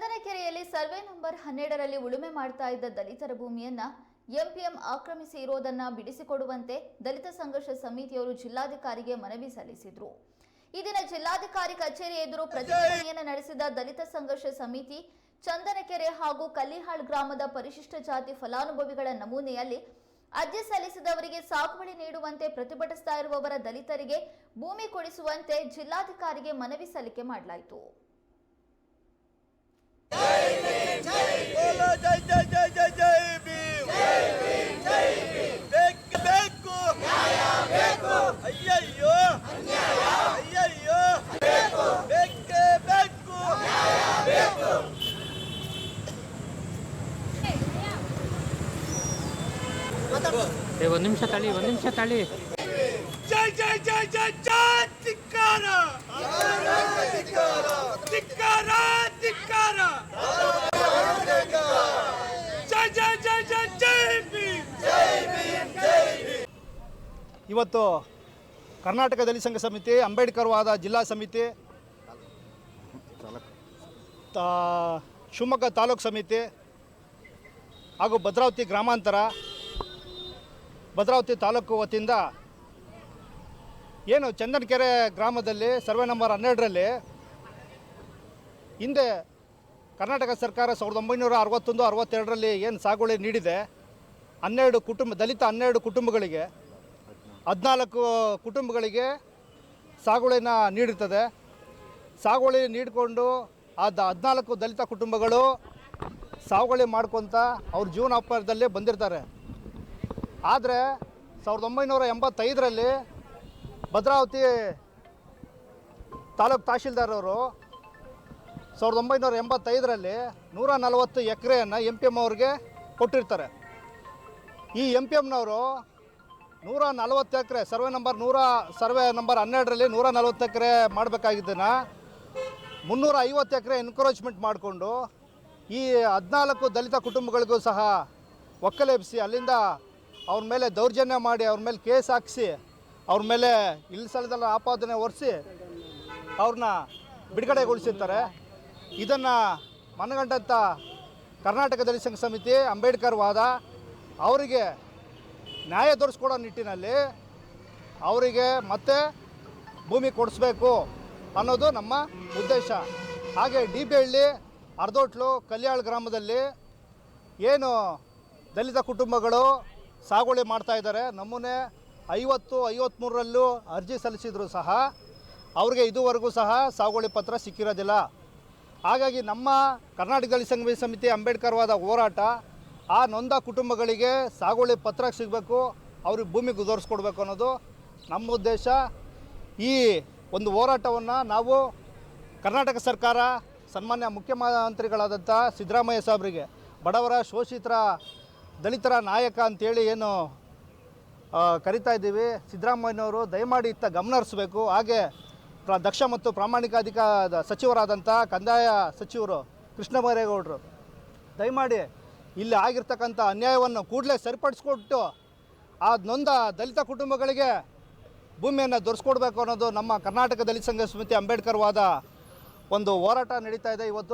ಚಂದನಕೆರೆಯಲ್ಲಿ survey number ಹನ್ನೆರಡರಲ್ಲಿ ಉಳುಮೆ ಮಾಡ್ತಾ ಇದ್ದ ದಲಿತರ ಭೂಮಿಯನ್ನ ಎಂಪಿಎಂ ಆಕ್ರಮಿಸಿ ಇರೋದನ್ನ ಬಿಡಿಸಿಕೊಡುವಂತೆ ದಲಿತ ಸಂಘರ್ಷ ಸಮಿತಿಯವರು ಜಿಲ್ಲಾಧಿಕಾರಿಗೆ ಮನವಿ ಸಲ್ಲಿಸಿದ್ರು. ಈ ದಿನ ಜಿಲ್ಲಾಧಿಕಾರಿ ಕಚೇರಿ ಎದುರು ಪ್ರತಿಭಟನೆಯನ್ನು ನಡೆಸಿದ ದಲಿತ ಸಂಘರ್ಷ ಸಮಿತಿ ಚಂದನಕೆರೆ ಹಾಗೂ ಕಲ್ಲಿಹಾಳ್ ಗ್ರಾಮದ ಪರಿಶಿಷ್ಟ ಜಾತಿ ಫಲಾನುಭವಿಗಳ ನಮೂನೆಯಲ್ಲಿ ಅರ್ಜಿ ಸಲ್ಲಿಸಿದವರಿಗೆ ಸಾಗುವಳಿ ನೀಡುವಂತೆ ಪ್ರತಿಭಟಿಸ್ತಾ ಇರುವವರ ದಲಿತರಿಗೆ ಭೂಮಿ ಕೊಡಿಸುವಂತೆ ಜಿಲ್ಲಾಧಿಕಾರಿಗೆ ಮನವಿ ಸಲ್ಲಿಕೆ ಮಾಡಲಾಯಿತು. ಜೈ ಜೈ ಜೈ ಜೈ ಜೈ ಭೀಮ್ ಬೇಕು ಬೇಕು ಅಯ್ಯಯ್ಯೋ ಅಯ್ಯಯ್ಯೋ ಬೇಕೇ ಬೇಕು ಏ, ಒಂದು ನಿಮಿಷ ತಳಿ ಒಂದು ನಿಮಿಷ ತಳಿ ಜೈ ಜೈ ಜೈ ಜೈ ಜೈ ಧಿಕ್ಕಾರ ಜೈ ಜೈ ಜೈ ಜೈ ಜೈ ಭೀಮ್ ಇವತ್ತು ಕರ್ನಾಟಕ ದಲಿತ ಸಂಘ ಸಮಿತಿ, ಅಂಬೇಡ್ಕರ್ ವಾದ ಜಿಲ್ಲಾ ಸಮಿತಿ ತಾ ಶಿವಮೊಗ್ಗ ತಾಲೂಕು ಸಮಿತಿ ಹಾಗೂ ಭದ್ರಾವತಿ ಗ್ರಾಮಾಂತರ, ಭದ್ರಾವತಿ ತಾಲೂಕು ವತಿಯಿಂದ ಏನು ಚಂದನಕೆರೆ ಗ್ರಾಮದಲ್ಲಿ ಸರ್ವೆ ನಂಬರ್ ಹನ್ನೆರಡರಲ್ಲಿ ಹಿಂದೆ ಕರ್ನಾಟಕ ಸರ್ಕಾರ ಸಾವಿರದ ಒಂಬೈನೂರ ಅರವತ್ತೊಂದು, ಅರವತ್ತೆರಡರಲ್ಲಿ ಏನು ಸಾಗುವಳಿ ನೀಡಿದೆ? ಹನ್ನೆರಡು ಕುಟುಂಬ, ದಲಿತ ಹನ್ನೆರಡು ಕುಟುಂಬಗಳಿಗೆ, ಹದಿನಾಲ್ಕು ಕುಟುಂಬಗಳಿಗೆ ಸಾಗುವಳಿನ ನೀಡುತ್ತದೆ ಸಾಗುವಳಿ ನೀಡಿಕೊಂಡು ಅದು ಹದಿನಾಲ್ಕು ದಲಿತ ಕುಟುಂಬಗಳು ಸಾಗುವಳಿ ಮಾಡ್ಕೊತ ಅವ್ರ ಜೀವನೋಪಾಯದಲ್ಲೇ ಬಂದಿರ್ತಾರೆ. ಆದರೆ ಸಾವಿರದ ಒಂಬೈನೂರ ಎಂಬತ್ತೈದರಲ್ಲಿ ಭದ್ರಾವತಿ ತಾಲೂಕು ತಹಶೀಲ್ದಾರ್ ಅವರು ಸಾವಿರದ ಒಂಬೈನೂರ ಎಂಬತ್ತೈದರಲ್ಲಿ ನೂರ ನಲವತ್ತು ಎಕರೆಯನ್ನು ಎಂ ಪಿ ಎಂ ಅವ್ರಿಗೆ ಕೊಟ್ಟಿರ್ತಾರೆ. ಈ ಎಂ ಪಿ ಎಮ್ನವರು ನೂರ ನಲವತ್ತು ಎಕರೆ ಸರ್ವೆ ನಂಬರ್ ನೂರ, ಸರ್ವೆ ನಂಬರ್ ಹನ್ನೆರಡರಲ್ಲಿ ನೂರ ನಲವತ್ತು ಎಕರೆ ಮಾಡಬೇಕಾಗಿದ್ದನ್ನು ಮುನ್ನೂರ ಐವತ್ತು ಎಕರೆ ಎನ್ಕರೇಜ್ಮೆಂಟ್ ಮಾಡಿಕೊಂಡು ಈ ಹದಿನಾಲ್ಕು ದಲಿತ ಕುಟುಂಬಗಳಿಗೂ ಸಹ ಒಕ್ಕಲೆಬ್ಸಿ ಅಲ್ಲಿಂದ ಅವ್ರ ಮೇಲೆ ದೌರ್ಜನ್ಯ ಮಾಡಿ ಅವ್ರ ಮೇಲೆ ಕೇಸ್ ಹಾಕಿಸಿ ಅವ್ರ ಮೇಲೆ ಇಲ್ಸಲದಲ್ಲ ಆಪಾದನೆ ಒರೆಸಿ ಅವ್ರನ್ನ ಬಿಡುಗಡೆಗೊಳಿಸಿರ್ತಾರೆ. ಇದನ್ನು ಮನಗಂಡಂಥ ಕರ್ನಾಟಕ ದಲಿತ ಸಂಘ ಸಮಿತಿ ಅಂಬೇಡ್ಕರ್ ವಾದ ಅವರಿಗೆ ನ್ಯಾಯ ದೊರೆಸ್ಕೊಡೋ ನಿಟ್ಟಿನಲ್ಲಿ ಅವರಿಗೆ ಮತ್ತೆ ಭೂಮಿ ಕೊಡಿಸ್ಬೇಕು ಅನ್ನೋದು ನಮ್ಮ ಉದ್ದೇಶ. ಹಾಗೆ ಡಿ ಬಿ ಹಳ್ಳಿ ಅರ್ಧೋಟ್ಲು, ಕಲ್ಯಾಳ್ ಗ್ರಾಮದಲ್ಲಿ ಏನು ದಲಿತ ಕುಟುಂಬಗಳು ಸಾಗುವಳಿ ಮಾಡ್ತಾ ಇದ್ದಾರೆ. ನಮೂನೆ ಐವತ್ತು ಐವತ್ತ್ಮೂರರಲ್ಲೂ ಅರ್ಜಿ ಸಲ್ಲಿಸಿದರೂ ಸಹ. ಅವ್ರಿಗೆ ಇದುವರೆಗೂ ಸಹ ಸಾಗುವಳಿ ಪತ್ರ ಸಿಕ್ಕಿರೋದಿಲ್ಲ. ಹಾಗಾಗಿ ನಮ್ಮ ಕರ್ನಾಟಕ ದಲಿತ ಸಂಘ ಸಮಿತಿ ಅಂಬೇಡ್ಕರ್ವಾದ ಹೋರಾಟ, ಆ ನೊಂದ ಕುಟುಂಬಗಳಿಗೆ ಸಾಗುವಳಿ ಪತ್ರ ಸಿಗಬೇಕು, ಅವ್ರಿಗೆ ಭೂಮಿ ಗುದೋರಿಸ್ಕೊಡ್ಬೇಕು ಅನ್ನೋದು ನಮ್ಮ ಉದ್ದೇಶ. ಈ ಒಂದು ಹೋರಾಟವನ್ನು ನಾವು ಕರ್ನಾಟಕ ಸರ್ಕಾರ, ಸನ್ಮಾನ್ಯ ಮುಖ್ಯಮಂತ್ರಿಗಳಾದಂಥ ಸಿದ್ದರಾಮಯ್ಯ ಸಾಹೇಬರಿಗೆ ಬಡವರ ಶೋಷಿತರ, ದಲಿತರ ನಾಯಕ ಅಂತೇಳಿ ಏನು ಕರಿತಾ ಇದ್ದೀವಿ. ಸಿದ್ದರಾಮಯ್ಯನವರು ದಯಮಾಡಿ ಇತ್ತ ಗಮನ ಹರಿಸಬೇಕು. ಹಾಗೆ ದಕ್ಷ ಮತ್ತು ಪ್ರಾಮಾಣಿಕ ಅಧಿಕಾರ ಸಚಿವರಾದಂಥ ಕಂದಾಯ ಸಚಿವರು ಕೃಷ್ಣ ಬೈರೇಗೌಡರು ದಯಮಾಡಿ ಇಲ್ಲಿ ಆಗಿರ್ತಕ್ಕಂಥ ಅನ್ಯಾಯವನ್ನು ಕೂಡಲೇ ಸರಿಪಡಿಸ್ಕೊಟ್ಟು ಆ ನೊಂದ ದಲಿತ ಕುಟುಂಬಗಳಿಗೆ ಭೂಮಿಯನ್ನು ದೊರೆಸ್ಕೊಡ್ಬೇಕು ಅನ್ನೋದು ನಮ್ಮ ಕರ್ನಾಟಕ ದಲಿತ ಸಂಘ ಸಮಿತಿ ಅಂಬೇಡ್ಕರ್ವಾದ ಒಂದು ಹೋರಾಟ ನಡೀತಾ ಇದೆ ಇವತ್ತು.